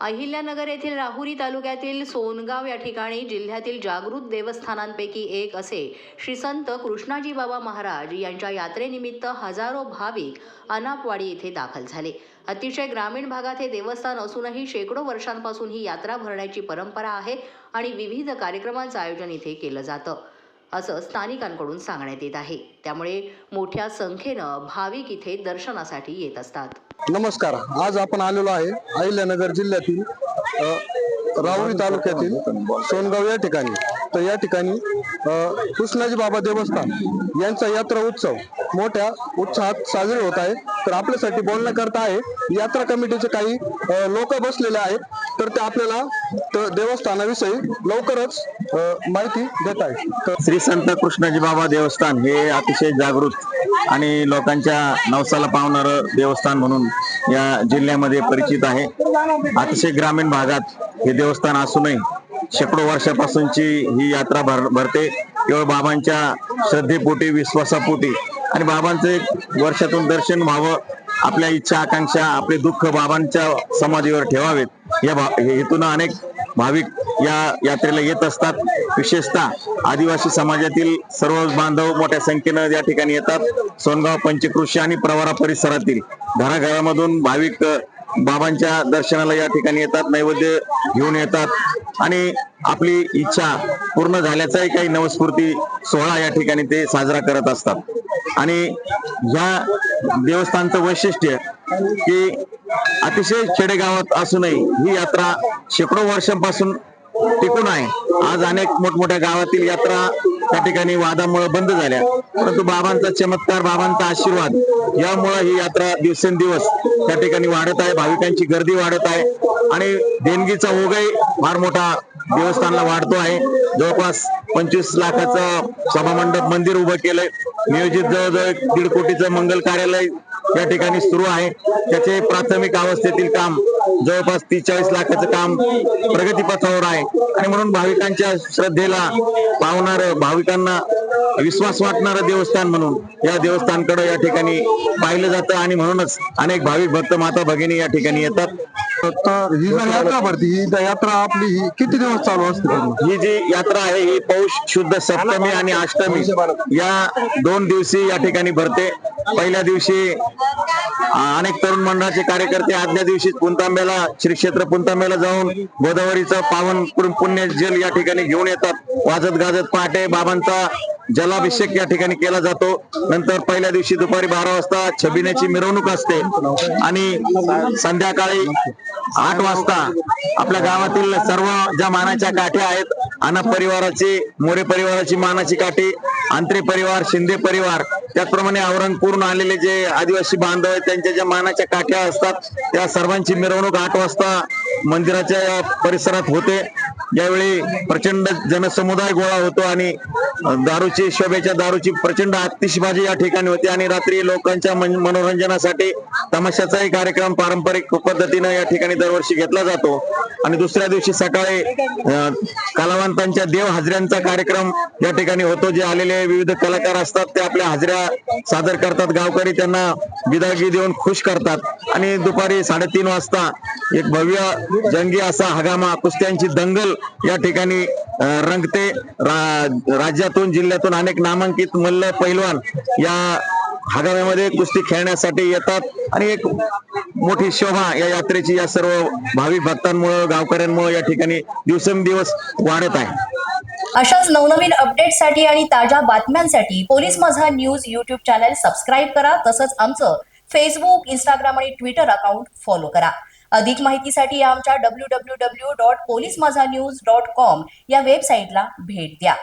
अहिल्यानगर येथील राहुरी तालुक्यातील सोनगाव या ठिकाणी जिल्ह्यातील जागृत देवस्थानांपैकी एक असे श्री संत कृष्णाजी बाबा महाराज यांच्या यात्रेनिमित्त हजारो भाविक अनापवाडी येथे दाखल झाले. अतिशय ग्रामीण भागात हे देवस्थान असूनही शेकडो वर्षांपासून ही यात्रा भरण्याची परंपरा आहे आणि विविध कार्यक्रमांचं आयोजन इथे केलं जातं. असं स्थानिकांकडून सांगण्यात येत आहे. त्यामुळे मोठ्या संख्येनं भाविक इथे दर्शनासाठी येत असतात. नमस्कार. आज आपण आलेलो आहे अहिल्यानगर जिल्ह्यातील राहुरी तालुक्यातील सोनगाव या ठिकाणी. तर या ठिकाणी कृष्णाजी बाबा देवस्थान यांचा यात्रा उत्सव मोठ्या उत्साहात साजरे होत आहे तर आपल्यासाठी बोलण्याकरता आहे यात्रा कमिटीचे काही लोक बसलेले आहेत. तर ते आपल्याला देवस्थानाविषयी लवकरच माहिती देत आहेत. तर श्री संत कृष्णाजी बाबा देवस्थान हे अतिशय जागृत आणि लोकांच्या नवसाला पावणारं देवस्थान म्हणून या जिल्ह्यामध्ये परिचित आहे. अतिशय ग्रामीण भागात हे देवस्थान असूनही शेकडो वर्षापासूनची ही यात्रा भर भरते. केवळ बाबांच्या श्रद्धेपोटी विश्वासापोटी आणि बाबांचं एक वर्षातून दर्शन व्हावं आपल्या इच्छा आकांक्षा आपले दुःख बाबांच्या समाधीवर ठेवावेत. या भा- हेतून अनेक भाविक या यात्रेला येत असतात. विशेषतः आदिवासी समाजातील सर्व बांधव मोठ्या संख्येनं या ठिकाणी येतात. सोनगाव पंचकृषी आणि प्रवारा परिसरातील घराघरामधून भाविक बाबांच्या दर्शनाला या ठिकाणी येतात. नैवेद्य घेऊन येतात. आणि आपली इच्छा पूर्ण झाल्याचाही काही नवस्फूर्ती सोहळा या ठिकाणी ते साजरा करत असतात. आणि ह्या देवस्थानचं वैशिष्ट्य की अतिशय खेडेगावात असूनही ही यात्रा शेकडो वर्षांपासून टिकून आहे. आज अनेक मोठमोठ्या गावातील यात्रा त्या ठिकाणी वादामुळे बंद झाल्या. परंतु बाबांचा चमत्कार बाबांचा आशीर्वाद यामुळे ही यात्रा दिवसेंदिवस त्या ठिकाणी वाढत आहे. भाविकांची गर्दी वाढत आहे. आणि देणगीचा ओघही फार मोठा देवस्थानला वाढतो आहे. जवळपास पंचवीस लाखाचं सभामंडप मंदिर उभं केलंय. नियोजित जवळजवळ दीड कोटीचं मंगल कार्यालय या ठिकाणी सुरू आहे. त्याचे प्राथमिक अवस्थेतील काम जवळपास तीस चाळीस लाखाचं काम प्रगतीपथावर आहे. आणि म्हणून भाविकांच्या श्रद्धेला पावणार भाविकांना विश्वास वाटणारं देवस्थान म्हणून या देवस्थानकडे या ठिकाणी पाहिलं जातं. आणि म्हणूनच अनेक भाविक भक्त माता भगिनी या ठिकाणी येतात. तर ही यात्रा भरती ही यात्रा आपली ही किती दिवस चालू असते पूर्ण? ही जी यात्रा आहे ही पौष शुद्ध सप्तमी आणि अष्टमी या दोन दिवशी या ठिकाणी भरते पहिल्या दिवशी अ, अनेक तरुण मंडळाचे कार्यकर्ते आदल्या दिवशी पुंतांब्याला श्री क्षेत्र पुंतांब्याला जाऊन गोदावरीचं पावन पुण्य जल या ठिकाणी घेऊन येतात वाजत गाजत पहाटे बाबांचा जलाभिषेक या ठिकाणी केला जातो. नंतर पहिल्या दिवशी दुपारी बारा वाजता छबिन्याची मिरवणूक असते. आणि संध्याकाळी आठ वाजता आपल्या गावातील सर्व ज्या मानाच्या काठ्या आहेत अनाप परिवाराची मोरे परिवाराची मानाची काठी आंत्रे परिवार शिंदे परिवार त्याचप्रमाणे औरंगपूरून आलेले जे आदिवासी बांधव आहेत त्यांच्या ज्या मानाच्या काठ्या असतात त्या सर्वांची मिरवणूक आठ वाजता मंदिराच्या या परिसरात होते. यावेळी प्रचंड जनसमुदाय गोळा होतो आणि दारूची शोभेच्या दारूची प्रचंड आतिषबाजी या ठिकाणी होती आणि रात्री लोकांच्या मनोरंजनासाठी तमाशाचाही कार्यक्रम पारंपरिक पद्धतीनं या ठिकाणी दरवर्षी घेतला जातो. आणि दुसऱ्या दिवशी सकाळी कलावंतांच्या देव हजऱ्यांचा कार्यक्रम या ठिकाणी होतो जे आलेले विविध कलाकार असतात ते आपल्या हजऱ्या सादर करतात. गावकरी त्यांना विदागी देऊन खुश करतात. आणि दुपारी साडेतीन वाजता एक भव्य जंगी असा हगामा कुस्त्यांची दंगल या ठिकाणी रंगते. रा- राज्यातून जिल्ह्यातून अनेक नामांकित मल्ल पैलवान या हगाम्यामध्ये कुस्ती खेळण्यासाठी येतात. आणि एक मोठी शोभा या यात्रेची या सर्व भाविक भक्तांमुळे गावकऱ्यांमुळे या ठिकाणी दिवसेंदिवस वाढत आहे. अशाच नवनवीन अपडेटसाठी आणि ताज्या बातम्यांसाठी पोलीस माझा न्यूज युट्यूब चॅनल सबस्क्राईब करा. तसंच आमचं फेसबुक इंस्टाग्राम आणि ट्विटर अकाउंट फॉलो करा. अधिक माहितीसाठी आमच्या W W W dot police Maza news dot com या वेबसाईटला भेट द्या.